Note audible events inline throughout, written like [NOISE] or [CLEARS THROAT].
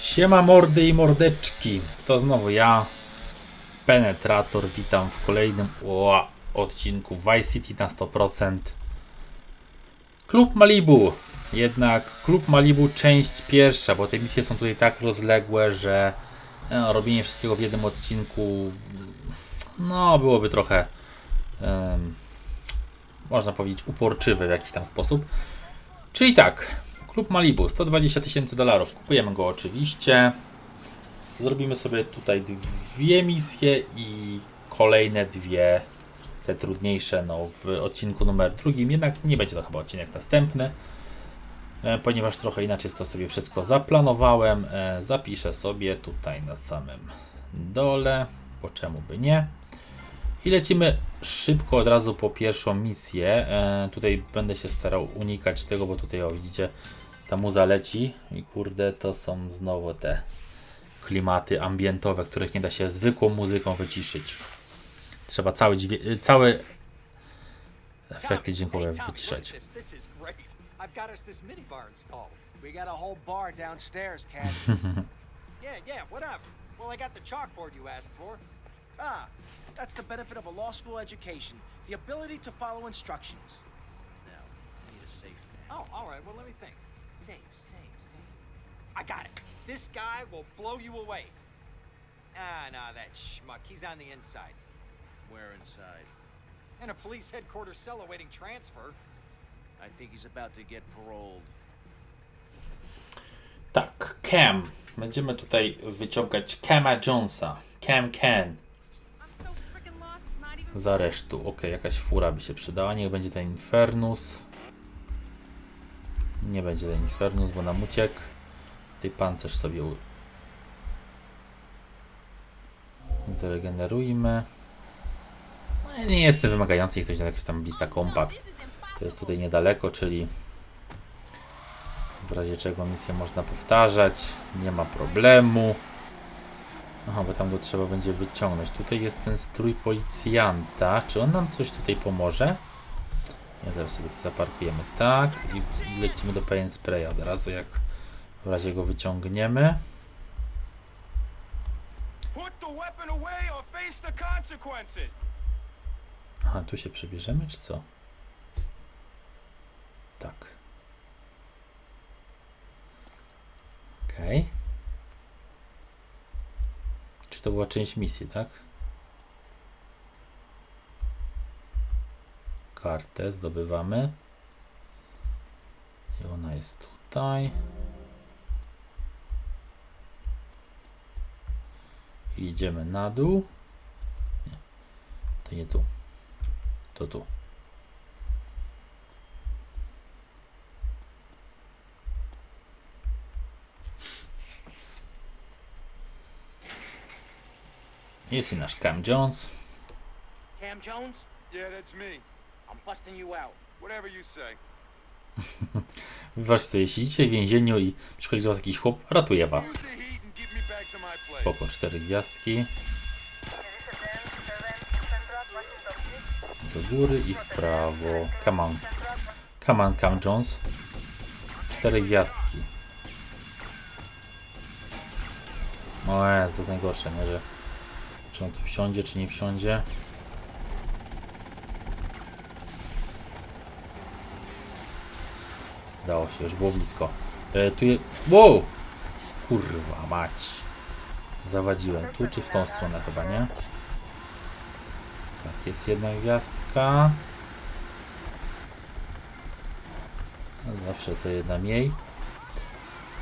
Siema mordy i mordeczki. To znowu ja, Penetrator. Witam w kolejnym odcinku Vice City na 100%. Klub Malibu. Jednak Klub Malibu część pierwsza, bo te misje są tutaj tak rozległe, że no, robienie wszystkiego w jednym odcinku no byłoby trochę em, można powiedzieć uporczywe w jakiś tam sposób. Czyli tak, Klub Malibu, 120 tysięcy dolarów. Kupujemy go oczywiście. Zrobimy sobie tutaj dwie misje i kolejne dwie, te trudniejsze, no w odcinku numer drugim. Jednak nie będzie to chyba odcinek następny, e, ponieważ trochę inaczej to sobie wszystko zaplanowałem. E, Zapiszę sobie tutaj na samym dole, bo czemu by nie. I lecimy szybko od razu po pierwszą misję. E, tutaj będę się starał unikać tego, bo tutaj o widzicie ta muza leci i kurde to są znowu te klimaty ambientowe, których nie da się zwykłą muzyką wyciszyć. Trzeba cały dźwię- całe efekty dźwiękowe wyciszać. I've got us this installed. We got a whole bar downstairs, Cat. Yeah, yeah, what up? Well, I got the chalkboard you asked for. ah, that's the benefit of a law school education. The ability to follow instructions. Now, I need a safe. Oh, all right. Well, let me think. Safe, safe, safe. I got it. This guy will blow you away. Ah, nah, that schmuck. He's on the inside. Where inside? In a police headquarters cell awaiting transfer. I think he's about to get paroled. Tak, Cam. Będziemy tutaj wyciągać Cama Jonesa. Cam Can. Z aresztu. Ok, jakaś fura by się przydała. Niech będzie ten Infernus. Nie będzie ten Infernus, bo nam uciekł. Tutaj pancerz sobie zregenerujmy. No, nie jestem wymagający, to będzie jakaś tam lista kompakt. To jest tutaj niedaleko, czyli w razie czego misję można powtarzać. Nie ma problemu. Aha, bo tam go trzeba będzie wyciągnąć. Tutaj jest ten strój policjanta. Czy on nam coś tutaj pomoże? Ja teraz sobie to zaparkujemy tak i lecimy do Pain Spraya od razu, jak w razie go wyciągniemy. Aha, tu się przebierzemy, czy co? Tak. Okej. Czy to była część misji, tak? Kartę zdobywamy. I ona jest tutaj. I idziemy na dół. Nie, to nie tu. To tu. Jest i nasz Cam Jones. Cam Jones, Yeah, that's me. I'm busting you out. Whatever you say. Wybaczcie sobie, siedzicie w więzieniu i przychodzi do was jakiś chłop, ratuje was. Use the heat and give me back to my place. Spoko, cztery gwiazdki. Do góry i w prawo. Come on. Come on, Cam Jones. Cztery gwiazdki. O to jest najgorsze, nie? Że czy on tu wsiądzie, czy nie wsiądzie. Dało się, już było blisko. E, tu jest... Wow! Kurwa mać. Zawadziłem. Tu czy w tą stronę chyba, nie? Tak, jest jedna gwiazdka. Zawsze to jedna mniej.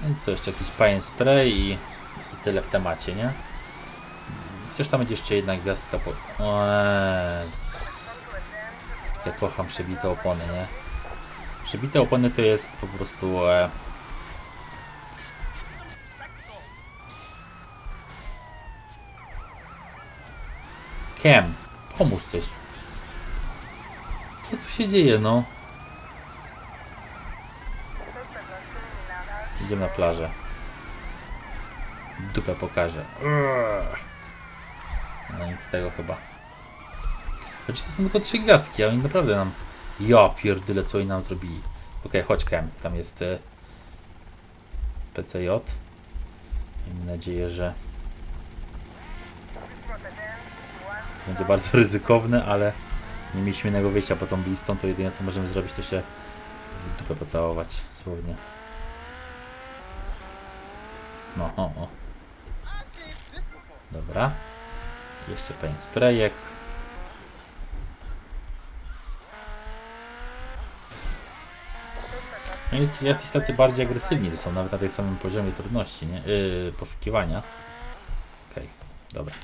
No i co, jeszcze jakiś pain spray i, i tyle w temacie, nie? Chociaż tam będzie jeszcze jedna gwiazdka po... O Jezus. Ja kocham przebite opony, nie? Przebite opony to jest po prostu... E, Kem, pomóż coś. Co tu się dzieje, no? Idziemy na plażę. Dupę pokażę. No nic z tego chyba. Choć to są tylko trzy gwiazdki, a oni naprawdę nam... Ja pierdyle, co oni nam zrobili. Okej, chodź Kem, tam jest... E... PCJ. nadzieję, że będzie bardzo ryzykowne, ale nie mieliśmy innego wyjścia po tą blistą, to jedyne co możemy zrobić to się w dupę pocałować, słownie. No, o, o. Dobra. Jeszcze paint sprayek. No jacyś tacy bardziej agresywni to są, nawet na tej samym poziomie trudności, nie? Yy, poszukiwania. Okej, dobra.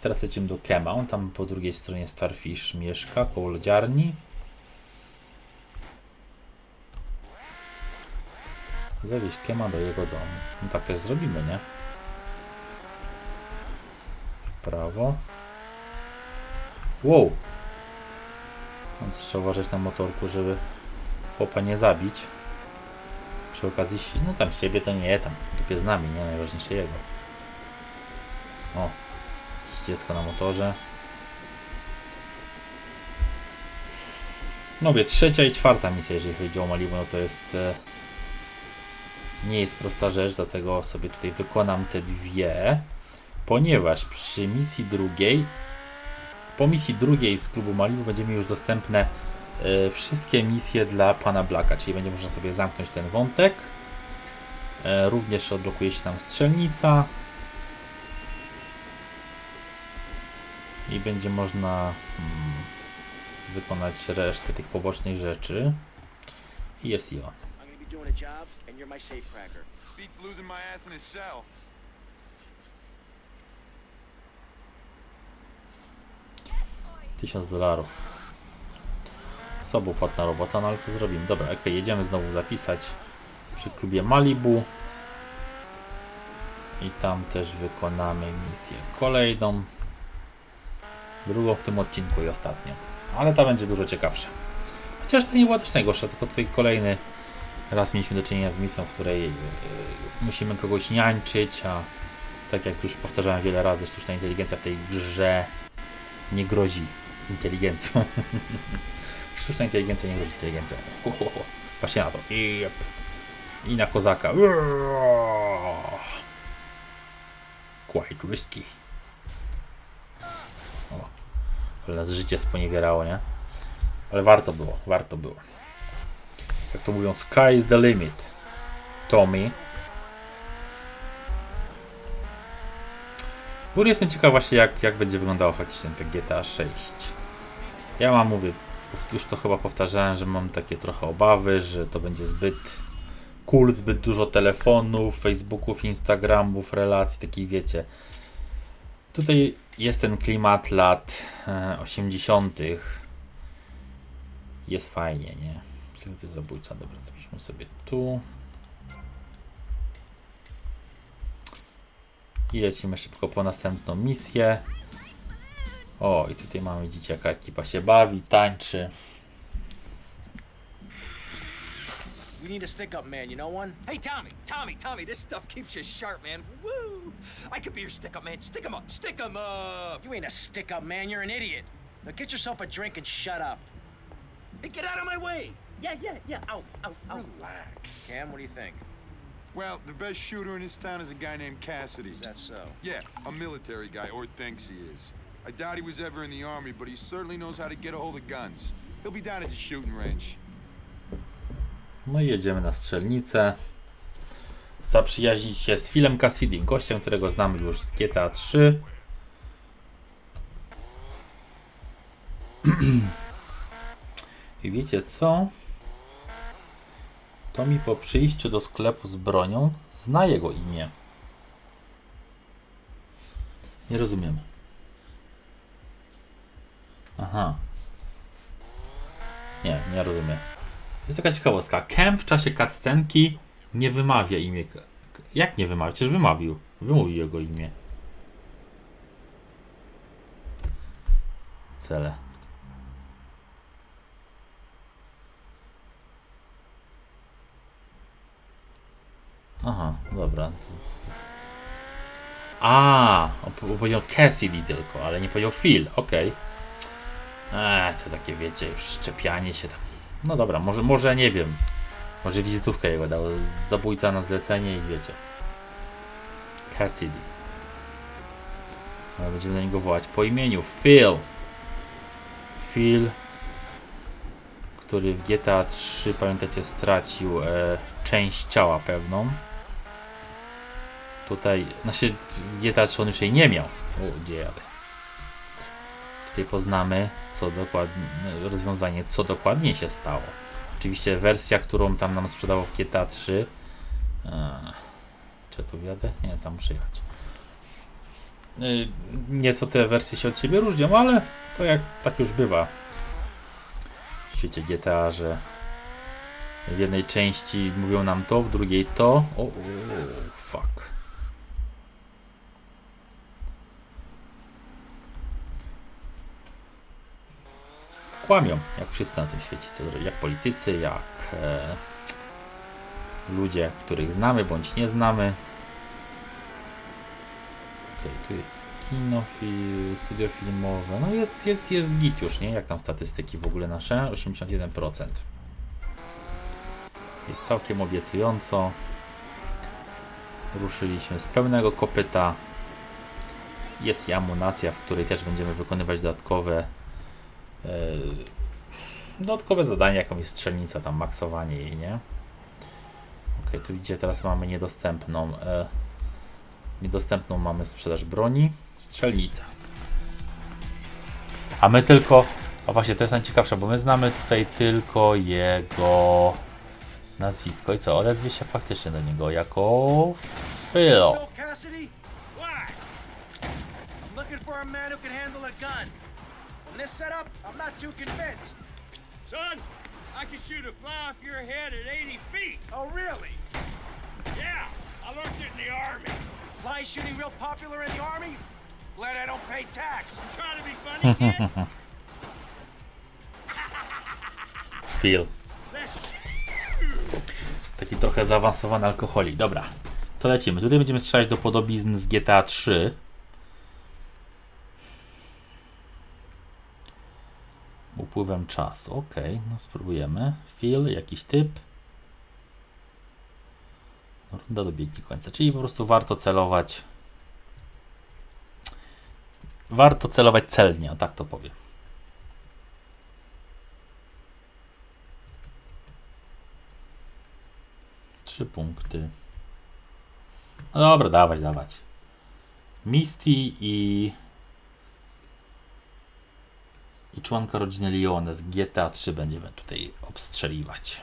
Teraz lecimy do Kema. On tam po drugiej stronie Starfish mieszka, koło lodziarni. Zawieźć Kema do jego domu. No tak też zrobimy, nie? Prawo. Wow! Trzeba uważać na motorku, żeby chłopa nie zabić. Przy okazji, no tam ciebie to nie, tam dupie z nami, nie? Najważniejsze jego. O, dziecko na motorze. No wie, trzecia i czwarta misja, jeżeli chodzi o Malibu, no to jest... E, nie jest prosta rzecz, dlatego sobie tutaj wykonam te dwie, ponieważ przy misji drugiej, po misji drugiej z klubu Malibu będziemy już dostępne wszystkie misje dla pana Blacka, czyli będzie można sobie zamknąć ten wątek. E, również odblokuje się nam strzelnica. I będzie można hmm, wykonać resztę tych pobocznych rzeczy. I jest i on. Tysiąc dolarów. Sobą płatna robota, no ale co zrobimy? Dobra, ok, jedziemy znowu zapisać przy klubie Malibu. I tam też wykonamy misję kolejną. Drugą w tym odcinku i ostatnią. Ale ta będzie dużo ciekawsza. Chociaż to nie była też najgorsza, tylko tutaj kolejny raz mieliśmy do czynienia z misją, w której yy, musimy kogoś niańczyć, a tak jak już powtarzałem wiele razy, sztuczna inteligencja w tej grze nie grozi inteligencją. [LAUGHS] Sztuczna inteligencja nie grozi inteligencją. Ho, ho, ho. Patrzcie na to. Yep. I na kozaka. Quite risky. O, ale nas życie sponiewierało, nie? Ale warto było, warto było. Jak to mówią, sky is the limit. Tommy. W ogóle jestem ciekaw właśnie jak, jak będzie wyglądało faktycznie ten GTA 6. Ja mam, mówię, już to chyba powtarzałem, że mam takie trochę obawy, że to będzie zbyt cool, zbyt dużo telefonów, Facebooków, Instagramów, relacji, takich wiecie. Tutaj jest ten klimat lat e, 80. Jest fajnie, nie? Psychoty zabójca, dobra, zapiszmy sobie tu. I lecimy szybko po następną misję. O, i tutaj mamy, widzicie, jaka ekipa się bawi, tańczy. We need a stick-up man, you know one? Hey, Tommy, Tommy, Tommy, this stuff keeps you sharp, man. Woo! I could be your stick up man. Stick 'em up, stick 'em up. You ain't a stick-up man, you're an idiot. Now get yourself a drink and shut up. Hey, get out of my way. Yeah, yeah, yeah. Out, out, out. Relax. Cam, what do you think? Well, the best shooter in this town is a guy named Cassidy. Is that so? Yeah, a military guy, or thinks he is. I doubt he was ever in the army, but he certainly knows how to get a hold of guns. He'll be down at the shooting range. No i jedziemy na strzelnicę. Zaprzyjaźnić się z Philem Cassidym, gościem, którego znamy już z GTA 3. [CLEARS THROAT] I wiecie co? To mi po przyjściu do sklepu z bronią zna jego imię. Nie rozumiem. Aha. Nie, nie rozumiem. Jest taka ciekawostka. Kem w czasie cutscenki nie wymawia imię. Jak nie wymawia? Przecież wymawił. Wymówił jego imię. Cele. Aha, dobra. A, on po- powiedział Cassidy tylko, ale nie powiedział Phil. Okej. Eee, to takie wiecie, już szczepianie się tam. No dobra, może, może nie wiem. Może wizytówkę jego dał. Zabójca na zlecenie i wiecie. Cassidy. Ale będziemy na niego wołać po imieniu. Phil. Phil, który w GTA 3, pamiętacie, stracił e, część ciała pewną. Tutaj, znaczy w GTA 3 on już jej nie miał. O, gdzie jadę. Tutaj poznamy, co dokładnie, rozwiązanie, co dokładnie się stało. Oczywiście wersja, którą tam nam sprzedawał w GTA 3. E, czy tu wjadę? Nie, tam muszę jechać. Y, Nieco te wersje się od siebie różnią, ale to jak tak już bywa w świecie GTA, że w jednej części mówią nam to, w drugiej to. O, o fuck. Kłamią, jak wszyscy na tym świecie, jak politycy, jak e, ludzie, których znamy bądź nie znamy. Okej, tu jest kino, studio filmowe. No jest, jest, jest git już, nie? Jak tam statystyki w ogóle nasze? 81%. Jest całkiem obiecująco. Ruszyliśmy z pełnego kopyta. Jest i amunacja, w której też będziemy wykonywać dodatkowe dodatkowe zadania, jakąś strzelnica, tam maksowanie jej, nie? Ok, tu widzicie, teraz mamy niedostępną e, niedostępną mamy sprzedaż broni, strzelnica. A my tylko, a właśnie to jest najciekawsze, bo my znamy tutaj tylko jego nazwisko i co, odezwie się faktycznie do niego jako Phil. I'm. On this setup, I'm not too convinced. Son, I can shoot a fly off your head at 80 feet. Oh, really? Yeah, I learned it in the army. Fly shooting real popular in the army? Glad I don't pay tax. Trying to be funny, kid? [LAUGHS] Phil. Taki trochę zaawansowany alkoholik. Dobra, to lecimy. Tutaj będziemy strzelać do podobizn z GTA 3. Upływem czasu. Ok, no spróbujemy. Phil, jakiś typ. Runda dobiegnie końca, czyli po prostu warto celować. Warto celować celnie, o tak to powiem. Trzy punkty. No dobra, dawać, dawać. Misty i. I członka rodziny Leone z GTA 3 będziemy tutaj obstrzeliwać.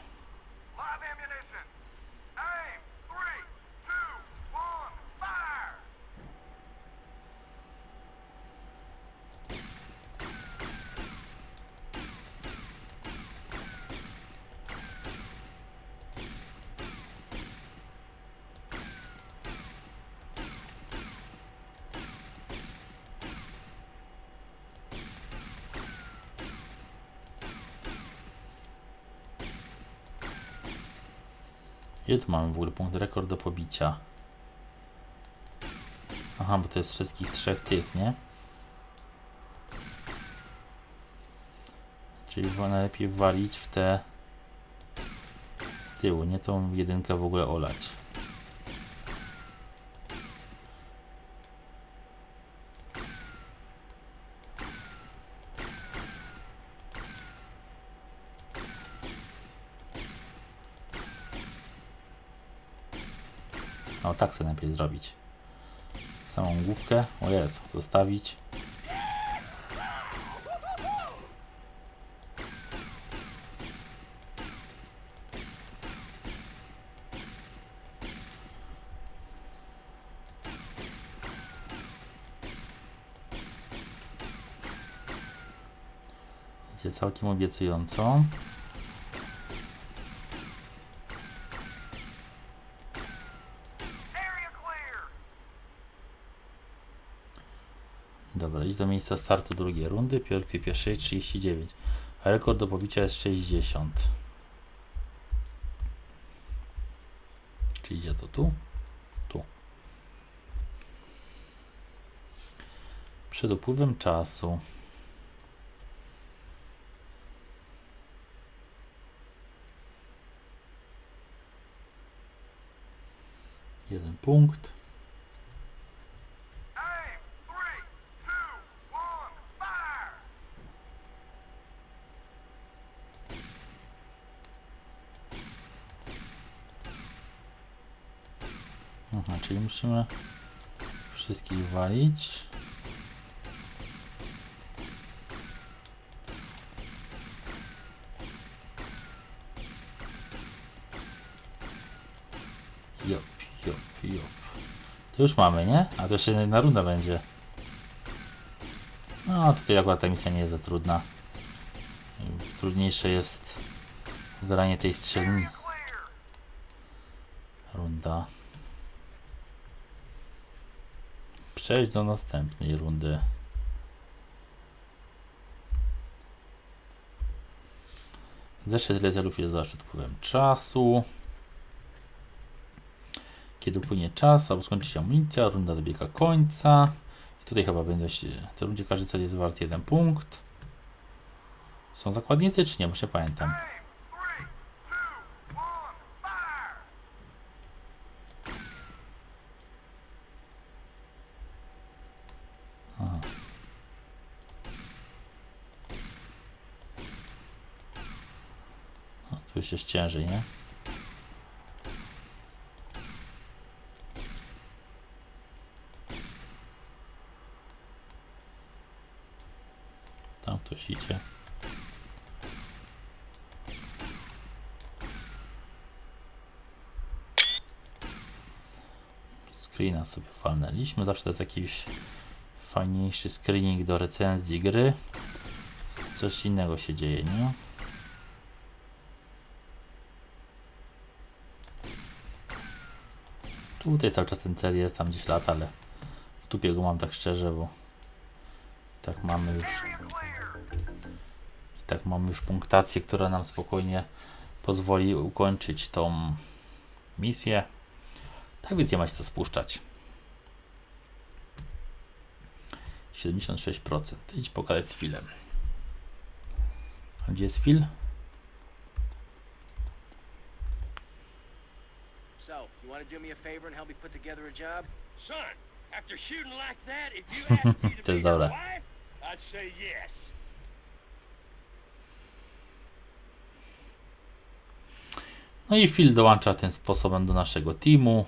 Ile tu mamy w ogóle punkt rekord do pobicia? Aha, bo to jest wszystkich trzech tych, nie? Czyli najlepiej walić w te z tyłu, nie tą jedynkę w ogóle olać. O, tak sobie najpierw zrobić. Samą główkę, o Jezu, zostawić. Idzie całkiem obiecująco. Area clear. Dobra, idź do miejsca startu drugiej rundy. Piątki pierwszej 39. A rekord do pobicia jest 60. Czy idzie to tu? Tu. Przed upływem czasu. Jeden punkt. Aha, czyli musimy wszystkich walić. Jop, jop, jop. To już mamy, nie? A to jeszcze jedna runda będzie. No, tutaj akurat ta misja nie jest za trudna. Trudniejsze jest granie tej strzelni. Runda. Przejść do następnej rundy. Zeszyt celów jest zawsze wpływem czasu. Kiedy upłynie czas, albo skończy się amunicja, runda dobiega końca. I tutaj chyba będą się. W tej rundzie każdy cel jest wart jeden punkt. Są zakładnicy czy nie? Bo się pamiętam. Aha. O, tu już jest ciężej, nie? Tam ktoś idzie. Screena sobie falnęliśmy. Zawsze to jest jakiś fajniejszy screening do recenzji gry. Coś innego się dzieje, nie? Tutaj cały czas ten cel jest, tam gdzieś lata, ale w dupie go mam tak szczerze, bo tak mamy już i tak mamy już punktację, która nam spokojnie pozwoli ukończyć tą misję. Tak więc nie ma się co spuszczać. 76%. Idź pogadać z Filem. Gdzie jest Phil? So, you want to do me a favor and help me put together a job? Son, after shooting like that, if you [LAUGHS] asked me to be your wife, I'd say yes. No i Phil dołącza tym sposobem do naszego teamu.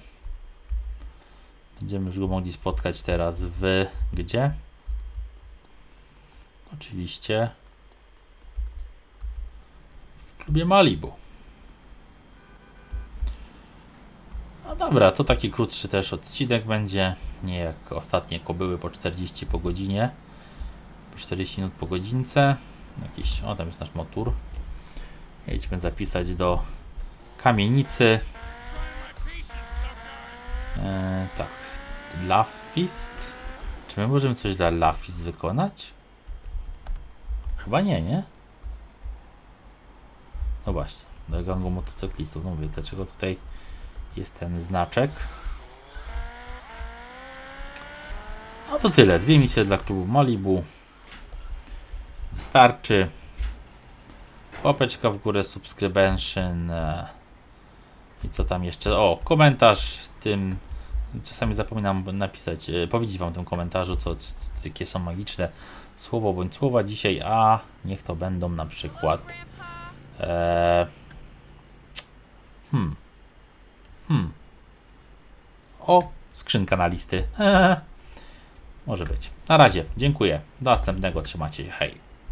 Będziemy już go mogli spotkać teraz w gdzie? Oczywiście w klubie Malibu. No dobra, to taki krótszy też odcinek będzie. Nie jak ostatnie kobyły po 40 po godzinie. Po 40 minut po godzince. Jakiś, o tam jest nasz motor. Jedźmy zapisać do kamienicy. E, tak. Lafist. Czy my możemy coś dla Lafist wykonać? Chyba nie, nie? No właśnie. Do gangu motocyklistów. No mówię, dlaczego tutaj jest ten znaczek. No to tyle. Dwie misje dla klubu Malibu. Wystarczy. Łapeczka w górę, subscription. e, I co tam jeszcze? O, komentarz tym. Czasami zapominam napisać, e, powiedzieć wam w tym komentarzu, co, co jakie są magiczne słowo bądź słowa dzisiaj, a niech to będą na przykład. E, hmm. Hmm. O, skrzynka na listy. Może być. Na razie, dziękuję. Do następnego, trzymacie się, hej.